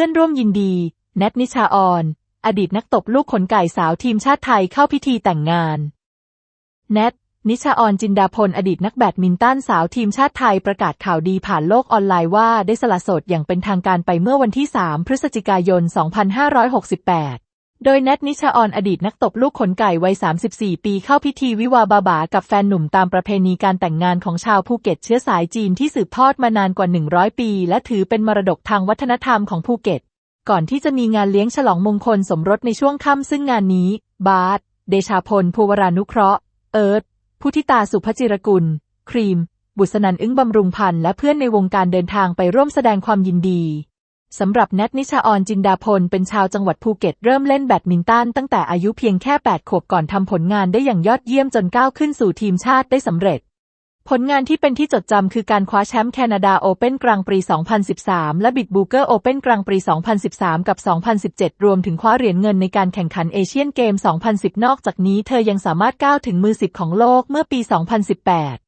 พื่อนร่วมยินดี แนทนิชาออน อดีตนักตบลูกขนไก่สาวทีมชาติไทยเข้าพิธีแต่งงาน แนทนิชาออนจินดาพลอดีตนักแบดมินตันสาวทีมชาติไทยประกาศข่าวดีผ่านโลกออนไลน์ว่าได้สละโสดอย่างเป็นทางการไปเมื่อวันที่ 3 พฤศจิกายน 2568 โดยแนทนิชาออนอดีตนักตบลูกขนไก่วัย 34 ปีเข้าพิธีวิวาบาบากับแฟนหนุ่มตามประเพณีการแต่งงานของชาวภูเก็ตเชื้อสายจีนที่สืบทอดมานานกว่า 100 ปี และถือเป็นมรดกทางวัฒนธรรมของภูเก็ต ก่อนที่จะมีงานเลี้ยงฉลองมงคลสมรสในช่วงค่ำซึ่งงานนี้ บาสเดชาพลภูวรานุเคราะห์ เอิร์ธพุทธิตาสุภจิรกุล ครีม บุษนันอึ้งบำรุงพันธ์และเพื่อนในวงการเดินทางไปร่วมแสดงความยินดี สำหรับแนทนิชาออนจินดาพลเป็นชาวจังหวัดภูเก็ตเริ่มเล่นแบดมินตันตั้งแต่อายุเพียงแค่ 8 ขวบก่อนทำผลงานได้อย่างยอดเยี่ยมจนก้าวขึ้นสู่ทีมชาติได้สำเร็จ ผลงานที่เป็นที่จดจำคือการคว้าแชมป์แคนาดาโอเพ่นกลางปี 2013 และบิดบูเกอร์โอเพ่นกลางปี 2013 กับ 2017 รวมถึงคว้าเหรียญเงินในการแข่งขันเอเชียนเกม 2010 นอกจากนี้เธอยังสามารถก้าวถึงมือสิบของโลกเมื่อปี 2018